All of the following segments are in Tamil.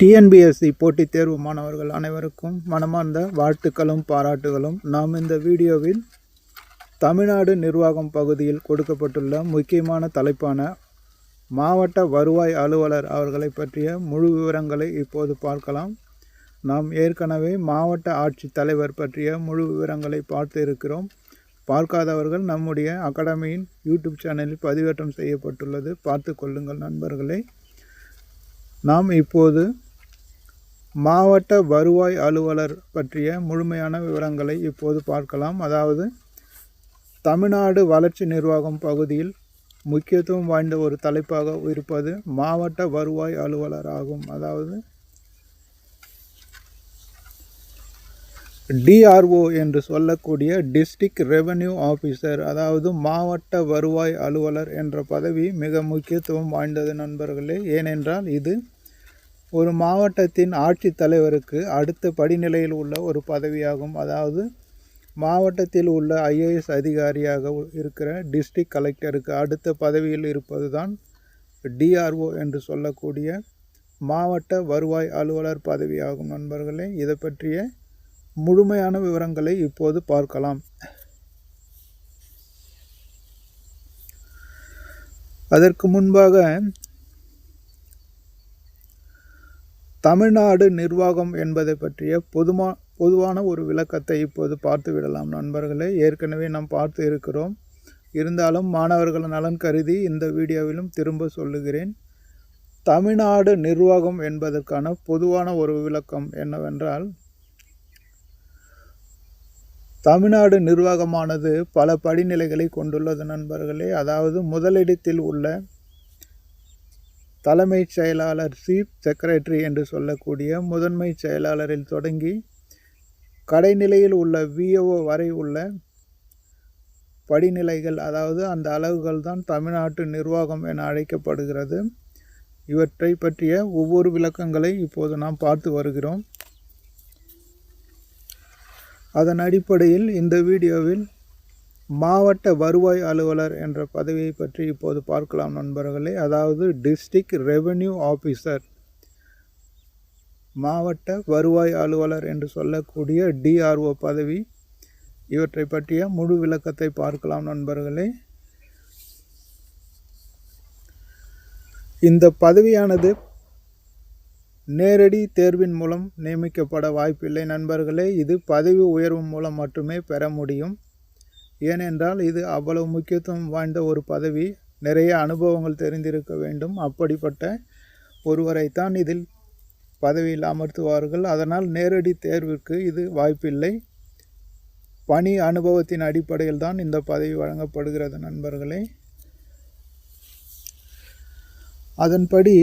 டிஎன்பிஎஸ்சி போட்டித் தேர்வு மாணவர்கள் அனைவருக்கும் மனமார்ந்த வாழ்த்துக்களும் பாராட்டுகளும். நாம் இந்த வீடியோவில் தமிழ்நாடு நிர்வாகம் பகுதியில் கொடுக்கப்பட்டுள்ள முக்கியமான தலைப்பான மாவட்ட வருவாய் அலுவலர் அவர்களை பற்றிய முழு விவரங்களை இப்போது பார்க்கலாம். நாம் ஏற்கனவே மாவட்ட ஆட்சித் தலைவர் பற்றிய முழு விவரங்களை பார்த்து இருக்கிறோம். பார்க்காதவர்கள் நம்முடைய அகாடமியின் யூடியூப் சேனலில் பதிவேற்றம் செய்யப்பட்டுள்ளது. பார்த்து கொள்ளுங்கள் நண்பர்களே. நாம் இப்போது மாவட்ட வருவாய் அலுவலர் பற்றிய முழுமையான விவரங்களை இப்போது பார்க்கலாம். அதாவது தமிழ்நாடு வளர்ச்சி நிர்வாகம் பகுதியில் முக்கியத்துவம் வாய்ந்த ஒரு தலைப்பாக இருப்பது மாவட்ட வருவாய் அலுவலர் ஆகும். அதாவது டிஆர்ஓ என்று சொல்லக்கூடிய டிஸ்ட்ரிக்ட் ரெவென்யூ ஆஃபீஸர் அதாவது மாவட்ட வருவாய் அலுவலர் என்ற பதவி மிக முக்கியத்துவம் வாய்ந்தது நண்பர்களே. ஏனென்றால் இது ஒரு மாவட்டத்தின் ஆட்சித்தலைவருக்கு அடுத்த படிநிலையில் உள்ள ஒரு பதவியாகும். அதாவது மாவட்டத்தில் உள்ள ஐஏஎஸ் அதிகாரியாக இருக்கிற டிஸ்ட்ரிக்ட் கலெக்டருக்கு அடுத்த பதவியில் இருப்பது தான் டிஆர்ஓ என்று சொல்லக்கூடிய மாவட்ட வருவாய் அலுவலர் பதவியாகும் நண்பர்களே. இதை பற்றிய முழுமையான விவரங்களை இப்போது பார்க்கலாம். அதற்கு முன்பாக தமிழ்நாடு நிர்வாகம் என்பதை பற்றிய பொதுமா பொதுவான ஒரு விளக்கத்தை இப்போது பார்த்து விடலாம் நண்பர்களே. ஏற்கனவே நாம் பார்த்து இருக்கிறோம். இருந்தாலும் மாணவர்கள் நலன் கருதி இந்த வீடியோவிலும் திரும்ப சொல்லுகிறேன். தமிழ்நாடு நிர்வாகம் என்பதற்கான பொதுவான ஒரு விளக்கம் என்னவென்றால் தமிழ்நாடு நிர்வாகமானது பல படிநிலைகளை கொண்டுள்ளது நண்பர்களே. அதாவது முதலிடத்தில் உள்ள தலைமைச் செயலாளர் சீஃப் செக்ரட்டரி என்று சொல்லக்கூடிய முதன்மை செயலாளரில் தொடங்கி கடைநிலையில் உள்ள விஓஓ வரை உள்ள படிநிலைகள் அதாவது அந்த அளவுகள் தான் தமிழ்நாட்டு நிர்வாகம் என அழைக்கப்படுகிறது. இவற்றை பற்றிய ஒவ்வொரு விளக்கங்களை இப்போது நாம் பார்த்து வருகிறோம். அதன் அடிப்படையில் இந்த வீடியோவில் மாவட்ட வருவாய் அலுவலர் என்ற பதவியை பற்றி இப்போது பார்க்கலாம் நண்பர்களே. அதாவது டிஸ்ட்ரிக்ட் ரெவென்யூ ஆஃபீஸர். மாவட்ட வருவாய் அலுவலர் என்று சொல்லக்கூடிய டிஆர்ஓ பதவி. இவற்றை பற்றிய முழு விளக்கத்தை பார்க்கலாம் நண்பர்களே. இந்த பதவியானது நேரடி தேர்வின் மூலம் நியமிக்கப்பட வாய்ப்பில்லை நண்பர்களே. இது பதவி உயர்வு மூலம் மட்டுமே பெற முடியும். ஏனென்றால் இது அவ்வளவு முக்கியத்துவம் வாய்ந்த ஒரு பதவி. நிறைய அனுபவங்கள் தெரிந்திருக்க வேண்டும். அப்படிப்பட்ட ஒருவரைத்தான் இதில் பதவியில் அமர்த்துவார்கள். அதனால் நேரடி தேர்விற்கு இது வாய்ப்பில்லை. பணி அனுபவத்தின் அடிப்படையில் தான் இந்த பதவி வழங்கப்படுகிறது நண்பர்களே. அதன்படி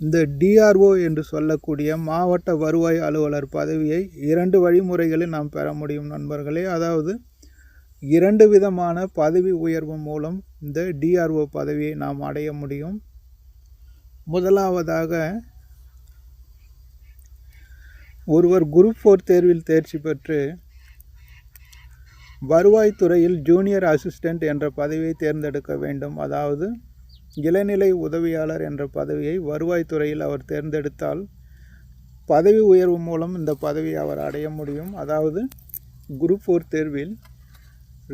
இந்த டிஆர்ஓ என்று சொல்லக்கூடிய மாவட்ட வருவாய் அலுவலர் பதவியை இரண்டு வழிமுறைகளில் நாம் பெற முடியும் நண்பர்களே. அதாவது இரண்டு விதமான பதவி உயர்வு மூலம் இந்த டிஆர்ஓ பதவியை நாம் அடைய முடியும். முதலாவதாக ஒருவர் குரூப் ஃபோர் தேர்வில் தேர்ச்சி பெற்று வருவாய்த்துறையில் ஜூனியர் அசிஸ்டண்ட் என்ற பதவியை தேர்ந்தெடுக்க வேண்டும். அதாவது இளநிலை உதவியாளர் என்ற பதவியை வருவாய்த்துறையில் அவர் தேர்ந்தெடுத்தால் பதவி உயர்வு மூலம் இந்த பதவியை அவர் அடைய முடியும். அதாவது குரூப் ஃபோர் தேர்வில்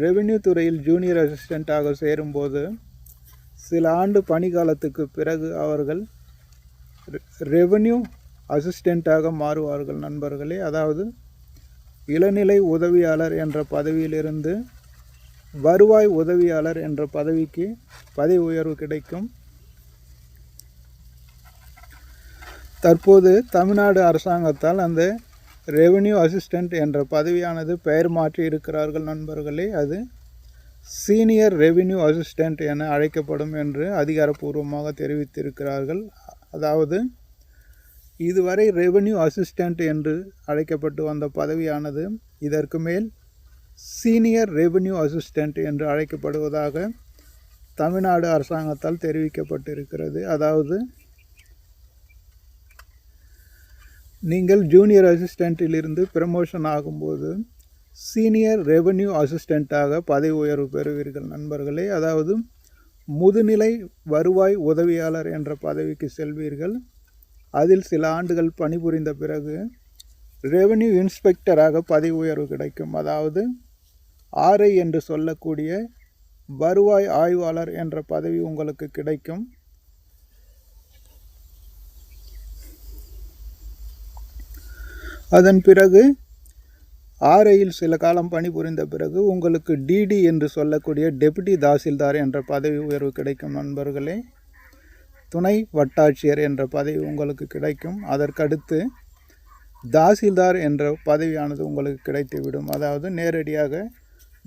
ரெவென்யூ துறையில் ஜூனியர் அசிஸ்டண்ட்டாக சேரும்போது சில ஆண்டு பணிக்காலத்துக்கு பிறகு அவர்கள் ரெவென்யூ அசிஸ்டண்ட்டாக மாறுவார்கள் நண்பர்களே. அதாவது இளநிலை உதவியாளர் என்ற பதவியிலிருந்து வருவாய் உதவியாளர் என்ற பதவிக்கு பதவி உயர்வு கிடைக்கும். தற்போது தமிழ்நாடு அரசாங்கத்தால் அந்த ரெவென்யூ அசிஸ்டண்ட் என்ற பதவியானது பெயர் மாற்றி இருக்கிறார்கள் நண்பர்களே. அது சீனியர் ரெவென்யூ அசிஸ்டண்ட் என அழைக்கப்படும் என்று அதிகாரப்பூர்வமாக தெரிவித்திருக்கிறார்கள். அதாவது இதுவரை ரெவென்யூ அசிஸ்டண்ட் என்று அழைக்கப்பட்டு வந்த பதவியானது இதற்கு மேல் சீனியர் ரெவென்யூ அசிஸ்டண்ட் என்று அழைக்கப்படுவதாக தமிழ்நாடு அரசாங்கத்தால் தெரிவிக்கப்பட்டிருக்கிறது. அதாவது நீங்கள் ஜூனியர் அசிஸ்டண்ட்டிலிருந்து ப்ரமோஷன் ஆகும்போது சீனியர் ரெவென்யூ அசிஸ்டண்ட்டாக பதவி உயர்வு பெறுவீர்கள் நண்பர்களே. அதாவது முதுநிலை வருவாய் உதவியாளர் என்ற பதவிக்கு செல்வீர்கள். அதில் சில ஆண்டுகள் பணிபுரிந்த பிறகு ரெவென்யூ இன்ஸ்பெக்டராக பதவி உயர்வு கிடைக்கும். அதாவது ஆர்ஐ என்று சொல்லக்கூடிய வருவாய் ஆய்வாளர் என்ற பதவி உங்களுக்கு கிடைக்கும். அதன் பிறகு ஆர்ஐயில் சில காலம் பணிபுரிந்த பிறகு உங்களுக்கு டிடி என்று சொல்லக்கூடிய டெபுட்டி தாசில்தார் என்ற பதவி உயர்வு கிடைக்கும் நண்பர்களே. துணை வட்டாட்சியர் என்ற பதவி உங்களுக்கு கிடைக்கும். அதற்கடுத்து தாசில்தார் என்ற பதவியானது உங்களுக்கு கிடைத்துவிடும். அதாவது நேரடியாக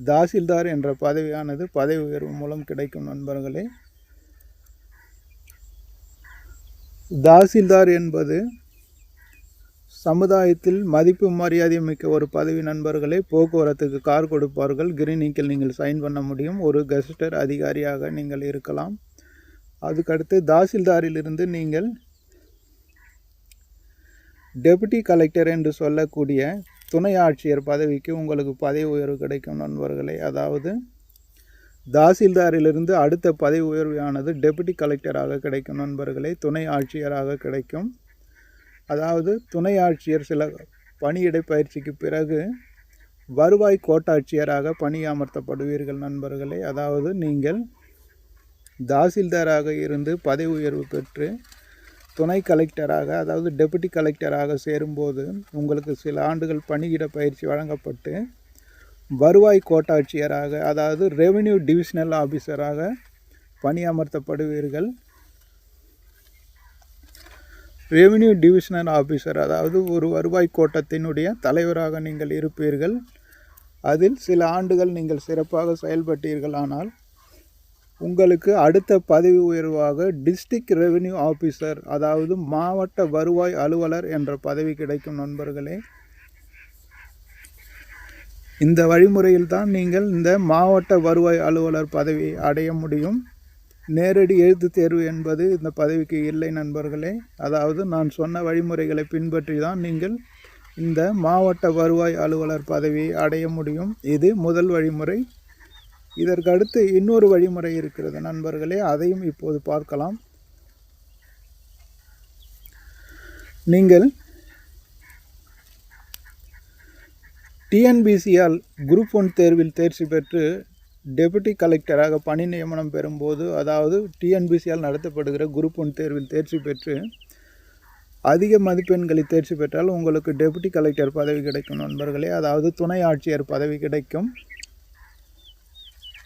தாசில்தார் என்ற பதவியானது பதவி உயர்வு மூலம் கிடைக்கும் நண்பர்களே. தாசில்தார் என்பது சமுதாயத்தில் மதிப்பு மரியாதை மிக்க ஒரு பதவி நண்பர்களே. போக்குவரத்துக்கு கார் கொடுப்பார்கள். கிரீனிக்கில் நீங்கள் சைன் பண்ண முடியும். ஒரு கெஸ்டர் அதிகாரியாக நீங்கள் இருக்கலாம். அதுக்கடுத்து தாசில்தாரிலிருந்து நீங்கள் டெபுட்டி கலெக்டர் என்று சொல்லக்கூடிய துணை ஆட்சியர் பதவிக்கு உங்களுக்கு பதவி உயர்வு கிடைக்கும் நண்பர்களே. அதாவது தாசில்தாரிலிருந்து அடுத்த பதவி உயர்வானது டெபுட்டி கலெக்டராக கிடைக்கும் நண்பர்களே. துணை ஆட்சியராக கிடைக்கும். அதாவது துணை ஆட்சியர் சில பணியிடை பயிற்சிக்கு பிறகு வருவாய் கோட்டாட்சியராக பணியமர்த்தப்படுவீர்கள் நண்பர்களே. அதாவது நீங்கள் தாசில்தாராக இருந்து பதவி உயர்வு பெற்று துணை கலெக்டராக அதாவது டெபுட்டி கலெக்டராக சேரும்போது உங்களுக்கு சில ஆண்டுகள் பணியிட பயிற்சி வழங்கப்பட்டு வருவாய் கோட்டாட்சியராக அதாவது ரெவென்யூ டிவிஷனல் ஆஃபீஸராக பணியமர்த்தப்படுவீர்கள். ரெவென்யூ டிவிஷனல் ஆஃபீஸர் அதாவது ஒரு வருவாய் கோட்டத்தினுடைய தலைவராக நீங்கள் இருப்பீர்கள். அதில் சில ஆண்டுகள் நீங்கள் சிறப்பாக செயல்பட்டீர்கள். ஆனால் உங்களுக்கு அடுத்த பதவி உயர்வாக டிஸ்ட்ரிக்ட் ரெவென்யூ ஆஃபீஸர் அதாவது மாவட்ட வருவாய் அலுவலர் என்ற பதவி கிடைக்கும் நண்பர்களே. இந்த வழிமுறையில் தான் நீங்கள் இந்த மாவட்ட வருவாய் அலுவலர் பதவி அடைய முடியும். நேரடி எழுத்து தேர்வு என்பது இந்த பதவிக்கு இல்லை நண்பர்களே. அதாவது நான் சொன்ன வழிமுறைகளை பின்பற்றி தான் நீங்கள் இந்த மாவட்ட வருவாய் அலுவலர் பதவியை அடைய முடியும். இது முதல் வழிமுறை. இதற்கு அடுத்து இன்னொரு வழிமுறை இருக்கிறது நண்பர்களே. அதையும் இப்போது பார்க்கலாம். நீங்கள் டிஎன்பிசியால் குரூப் ஒன் தேர்வில் தேர்ச்சி பெற்று டெபுட்டி கலெக்டராக பணி நியமனம் பெறும்போது அதாவது டிஎன்பிசியால் நடத்தப்படுகிற குரூப் ஒன் தேர்வில் தேர்ச்சி பெற்று அதிக மதிப்பெண்களை தேர்ச்சி பெற்றால் உங்களுக்கு டெபுட்டி கலெக்டர் பதவி கிடைக்கும் நண்பர்களே. அதாவது துணை ஆட்சியர் பதவி கிடைக்கும்.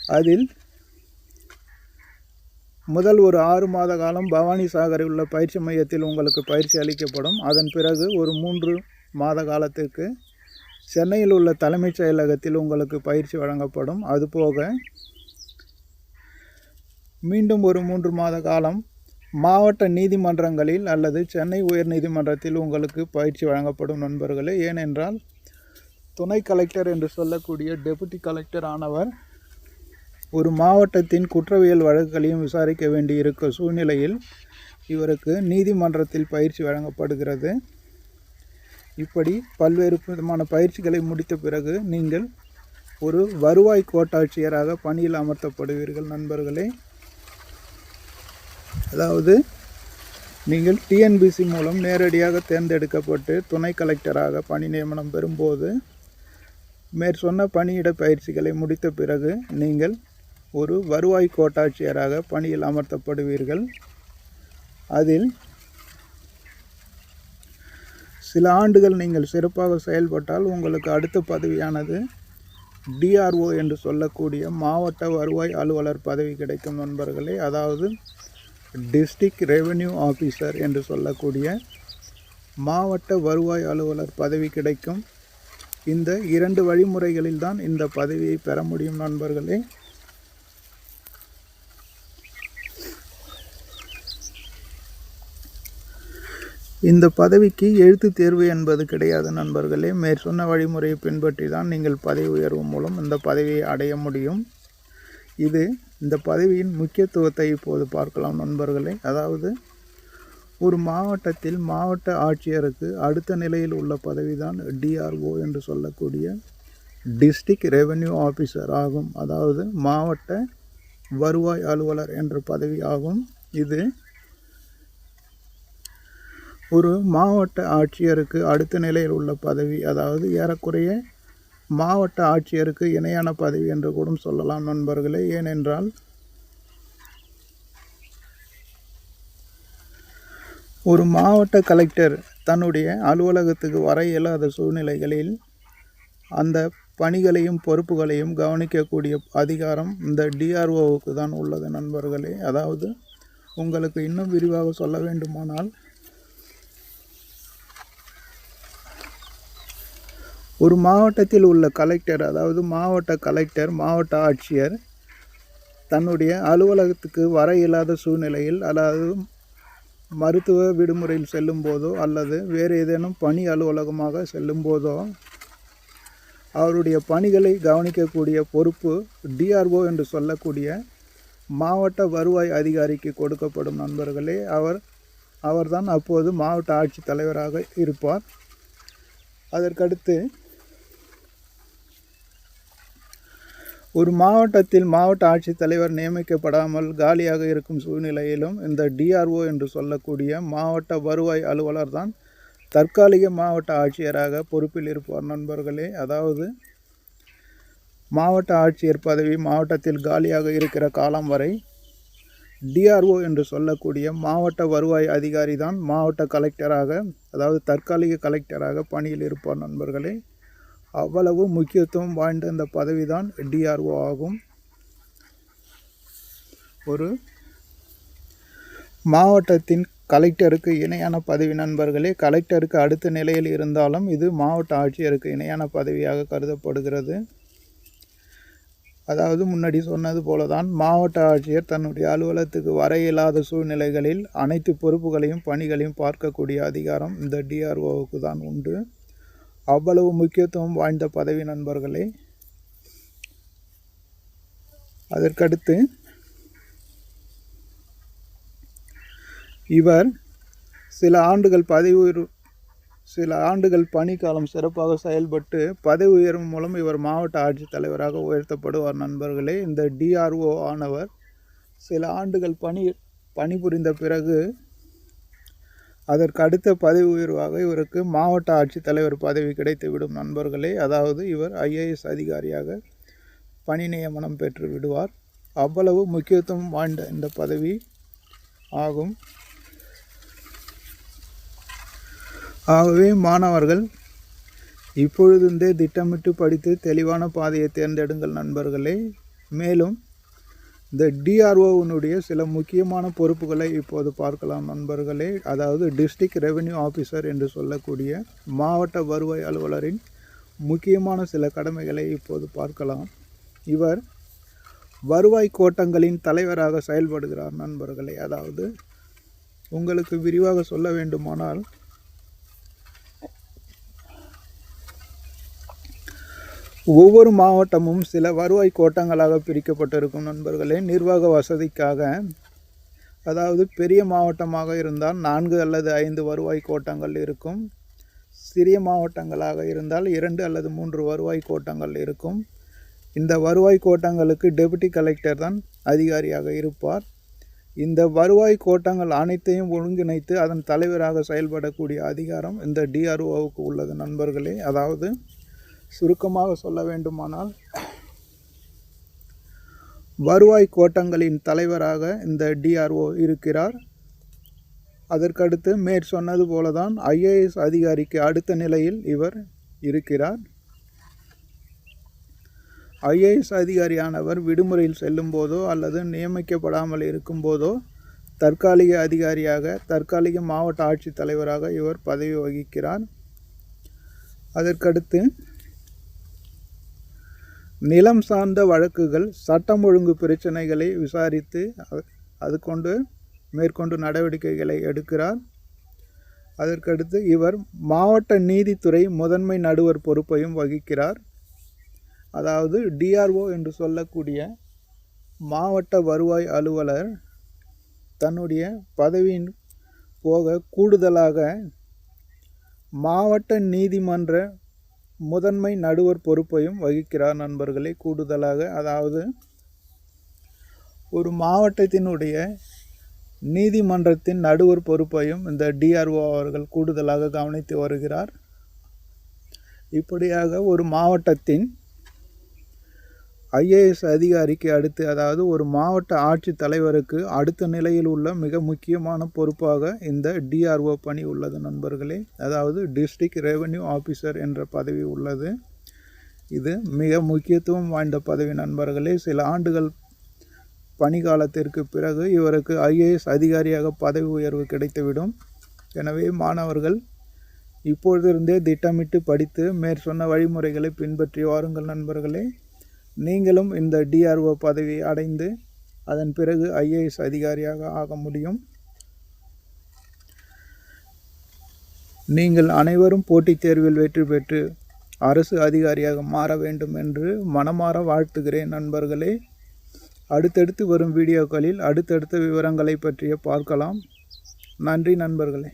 அதில் முதல் ஒரு ஆறு மாத காலம் பவானி சாகரில் உள்ள பயிற்சி மையத்தில் உங்களுக்கு பயிற்சி அளிக்கப்படும். அதன் பிறகு ஒரு மூன்று மாத காலத்திற்கு சென்னையில் உள்ள தலைமைச் செயலகத்தில் உங்களுக்கு பயிற்சி வழங்கப்படும். அதுபோக மீண்டும் ஒரு மூன்று மாத காலம் மாவட்ட நீதிமன்றங்களில் அல்லது சென்னை உயர் நீதிமன்றத்தில் உங்களுக்கு பயிற்சி வழங்கப்படும் நண்பர்களே. ஏனென்றால் துணை கலெக்டர் என்று சொல்லக்கூடிய டெபுட்டி கலெக்டர் ஆனவர் ஒரு மாவட்டத்தின் குற்றவியல் வழக்குகளையும் விசாரிக்க வேண்டியிருக்க சூழ்நிலையில் இவருக்கு நீதிமன்றத்தில் பயிற்சி வழங்கப்படுகிறது. இப்படி பல்வேறு விதமான பயிற்சிகளை முடித்த பிறகு நீங்கள் ஒரு வருவாய் கோட்டாட்சியராக பணியில் அமர்த்தப்படுவீர்கள் நண்பர்களே. அதாவது நீங்கள் டிஎன்பிசி மூலம் நேரடியாக தேர்ந்தெடுக்கப்பட்டு துணை கலெக்டராக பணி நியமனம் பெறும்போது மேற்சொன்ன பணியிட பயிற்சிகளை முடித்த பிறகு நீங்கள் ஒரு வருவாய் கோட்டாட்சியராக பணியில் அமர்த்தப்படுவீர்கள். அதில் சில ஆண்டுகள் நீங்கள் சிறப்பாக செயல்பட்டால் உங்களுக்கு அடுத்த பதவியானது டிஆர்ஓ என்று சொல்லக்கூடிய மாவட்ட வருவாய் அலுவலர் பதவி கிடைக்கும் நண்பர்களே. அதாவது டிஸ்ட்ரிக்ட் ரெவென்யூ ஆஃபீஸர் என்று சொல்லக்கூடிய மாவட்ட வருவாய் அலுவலர் பதவி கிடைக்கும். இந்த இரண்டு வழிமுறைகளில் தான் இந்த பதவியை பெற முடியும் நண்பர்களே. இந்த பதவிக்கு எழுத்து தேர்வு என்பது கிடையாது நண்பர்களே. மேற்சொன்ன வழிமுறையை பின்பற்றி தான் நீங்கள் பதவி உயர்வு மூலம் இந்த பதவியை அடைய முடியும். இது இந்த பதவியின் முக்கியத்துவத்தை இப்போது பார்க்கலாம் நண்பர்களே. அதாவது ஒரு மாவட்டத்தில் மாவட்ட ஆட்சியருக்கு அடுத்த நிலையில் உள்ள பதவி தான் டிஆர்ஓ என்று சொல்லக்கூடிய டிஸ்ட்ரிக்ட் ரெவென்யூ ஆஃபீஸர் ஆகும். அதாவது மாவட்ட வருவாய் அலுவலர் என்ற பதவி ஆகும். இது ஒரு மாவட்ட ஆட்சியருக்கு அடுத்த நிலையில் உள்ள பதவி அதாவது ஏறக்குறைய மாவட்ட ஆட்சியருக்கு இணையான பதவி என்று கூட சொல்லலாம் நண்பர்களே. ஏனென்றால் ஒரு மாவட்ட கலெக்டர் தன்னுடைய அலுவலகத்துக்கு வர இயலாத சூழ்நிலைகளில் அந்த பணிகளையும் பொறுப்புகளையும் கவனிக்கக்கூடிய அதிகாரம் இந்த டிஆர்ஓவுக்கு தான் உள்ளது நண்பர்களே. அதாவது உங்களுக்கு இன்னும் விரிவாக சொல்ல வேண்டுமானால் ஒரு மாவட்டத்தில் உள்ள கலெக்டர் அதாவது மாவட்ட கலெக்டர் மாவட்ட ஆட்சியர் தன்னுடைய அலுவலகத்துக்கு வர இயலாத சூழ்நிலையில் அதாவது மருத்துவ விடுமுறையில் செல்லும் போதோ அல்லது வேறு ஏதேனும் பணி அலுவலகமாக செல்லும் போதோ அவருடைய பணிகளை கவனிக்கக்கூடிய பொறுப்பு டிஆர்ஓ என்று சொல்லக்கூடிய மாவட்ட வருவாய் அதிகாரிக்கு கொடுக்கப்படும் நண்பர்களே. அவர் அவர்தான் அப்போது மாவட்ட ஆட்சித் தலைவராக இருப்பார். அதற்கடுத்து ஒரு மாவட்டத்தில் மாவட்ட ஆட்சித்தலைவர் நியமிக்கப்படாமல் காலியாக இருக்கும் சூழ்நிலையிலும் இந்த டிஆர்ஓ என்று சொல்லக்கூடிய மாவட்ட வருவாய் அலுவலர் தான் தற்காலிக மாவட்ட ஆட்சியராக பொறுப்பில் இருப்பார் நண்பர்களே. அதாவது மாவட்ட ஆட்சியர் பதவி மாவட்டத்தில் காலியாக இருக்கிற காலம் வரை டிஆர்ஓ என்று சொல்லக்கூடிய மாவட்ட வருவாய் அதிகாரி தான் மாவட்ட கலெக்டராக அதாவது தற்காலிக கலெக்டராக பணியில் இருப்பார் நண்பர்களே. அவ்வளவு முக்கியத்துவம் வாய்ந்த இந்த பதவி தான் டிஆர்ஓ ஆகும். ஒரு மாவட்டத்தின் கலெக்டருக்கு இணையான பதவி நண்பர்களே கலெக்டருக்கு அடுத்த நிலையில் இருந்தாலும் இது மாவட்ட ஆட்சியருக்கு இணையான பதவியாக கருதப்படுகிறது. அதாவது முன்னாடி சொன்னது போல தான் மாவட்ட ஆட்சியர் தன்னுடைய அலுவலகத்துக்கு வர இயலாத சூழ்நிலைகளில் அனைத்து பொறுப்புகளையும் பணிகளையும் பார்க்கக்கூடிய அதிகாரம் இந்த டிஆர்ஓவுக்கு தான் உண்டு. அவ்வளவு முக்கியத்துவம் வாய்ந்த பதவி நண்பர்களே. அதற்கடுத்து இவர் சில ஆண்டுகள் பதவி உயர்வு சில ஆண்டுகள் பணிக்காலம் சிறப்பாக செயல்பட்டு பதவி உயர்வு மூலம் இவர் மாவட்ட ஆட்சித்தலைவராக உயர்த்தப்படுவார் நண்பர்களே. இந்த டிஆர்ஓ ஆனவர் சில ஆண்டுகள் பணி பணிபுரிந்த பிறகு அதற்கு அடுத்த பதவி உயர்வாக இவருக்கு மாவட்ட ஆட்சித்தலைவர் பதவி கிடைத்துவிடும் நண்பர்களே. அதாவது இவர் ஐஏஎஸ் அதிகாரியாக பணி நியமனம் பெற்று விடுவார். அவ்வளவு முக்கியத்துவம் வாய்ந்த இந்த பதவி ஆகும். ஆகவே மாணவர்கள் இப்பொழுதுந்தே திட்டமிட்டு படித்து தெளிவான பாதையை தேர்ந்தெடுங்கள் நண்பர்களே. மேலும் இந்த டிஆர்ஓவினுடைய சில முக்கியமான பொறுப்புகளை இப்போது பார்க்கலாம் நண்பர்களே. அதாவது டிஸ்ட்ரிக்ட் ரெவென்யூ ஆஃபீஸர் என்று சொல்லக்கூடிய மாவட்ட வருவாய் அலுவலரின் முக்கியமான சில கடமைகளை இப்போது பார்க்கலாம். இவர் வருவாய் கோட்டங்களின் தலைவராக செயல்படுகிறார் நண்பர்களே. அதாவது உங்களுக்கு விரிவாக சொல்ல வேண்டுமானால் ஒவ்வொரு மாவட்டமும் சில வருவாய் கோட்டங்களாக பிரிக்கப்பட்டிருக்கும் நண்பர்களே. நிர்வாக வசதிக்காக அதாவது பெரிய மாவட்டமாக இருந்தால் நான்கு அல்லது ஐந்து வருவாய் கோட்டங்கள் இருக்கும். சிறிய மாவட்டங்களாக இருந்தால் இரண்டு அல்லது மூன்று வருவாய் கோட்டங்கள் இருக்கும். இந்த வருவாய் கோட்டங்களுக்கு டெபுட்டி கலெக்டர் தான் அதிகாரியாக இருப்பார். இந்த வருவாய் கோட்டங்கள் அனைத்தையும் ஒருங்கிணைத்து அதன் தலைவராக செயல்படக்கூடிய அதிகாரம் இந்த டிஆர்ஓவுக்கு உள்ளது நண்பர்களே. அதாவது சுருக்கமாக சொல்ல வேண்டுமானால் வருவாய் கோட்டங்களின் தலைவராக இந்த டிஆர்ஓ இருக்கிறார். அதற்கடுத்து மேற் சொன்னது போல தான் ஐஏஎஸ் அதிகாரிக்கு அடுத்த நிலையில் இவர் இருக்கிறார். ஐஏஎஸ் அதிகாரியானவர் விடுமுறையில் செல்லும் போதோ அல்லது நியமிக்கப்படாமல் இருக்கும்போதோ தற்காலிக அதிகாரியாக தற்காலிக மாவட்ட ஆட்சித்தலைவராக இவர் பதவி வகிக்கிறார். அதற்கடுத்து நிலம் சார்ந்த வழக்குகள் சட்டம் ஒழுங்கு பிரச்சனைகளை விசாரித்து அது கொண்டு மேற்கொண்டு நடவடிக்கைகளை எடுக்கிறார். அதற்கடுத்து இவர் மாவட்ட நீதித்துறை முதன்மை நடுவர் பொறுப்பையும் வகிக்கிறார். அதாவது டிஆர்ஓ என்று சொல்லக்கூடிய மாவட்ட வருவாய் அலுவலர் தன்னுடைய பதவியின் போக கூடுதலாக மாவட்ட நீதிமன்ற முதன்மை நடுவர் பொறுப்பையும் வகிக்கிறார் நண்பர்களே கூடுதலாக அதாவது ஒரு மாவட்டத்தினுடைய நீதிமன்றத்தின் நடுவர் பொறுப்பையும் இந்த டிஆர்ஓ அவர்கள் கூடுதலாக கவனித்து வருகிறார். இப்படியாக ஒரு மாவட்டத்தின் ஐஏஎஸ் அதிகாரிக்கு அடுத்து அதாவது ஒரு மாவட்ட ஆட்சித் தலைவருக்கு அடுத்த நிலையில் உள்ள மிக முக்கியமான பொறுப்பாக இந்த டிஆர்ஓ பணி உள்ளது நண்பர்களே. அதாவது டிஸ்ட்ரிக்ட் ரெவென்யூ ஆஃபீஸர் என்ற பதவி உள்ளது. இது மிக முக்கியத்துவம் வாய்ந்த பதவி நண்பர்களே. சில ஆண்டுகள் பணிகாலத்திற்கு பிறகு இவருக்கு ஐஏஎஸ் அதிகாரியாக பதவி உயர்வு கிடைத்துவிடும். எனவே மாணவர்கள் இப்பொழுதிருந்தே திட்டமிட்டு படித்து மேற்சொன்ன வழிமுறைகளை பின்பற்றி வாருங்கள் நண்பர்களே. நீங்களும் இந்த டிஆர்ஓ பதவியை அடைந்து அதன் பிறகு ஐஏஎஸ் அதிகாரியாக ஆக முடியும். நீங்கள் அனைவரும் போட்டித் தேர்வில் வெற்றி பெற்று அரசு அதிகாரியாக மாற வேண்டும் என்று மனமாற வாழ்த்துகிறேன் நண்பர்களே. அடுத்தடுத்து வரும் வீடியோக்களில் அடுத்தடுத்த விவரங்களை பற்றிய பார்க்கலாம். நன்றி நண்பர்களே.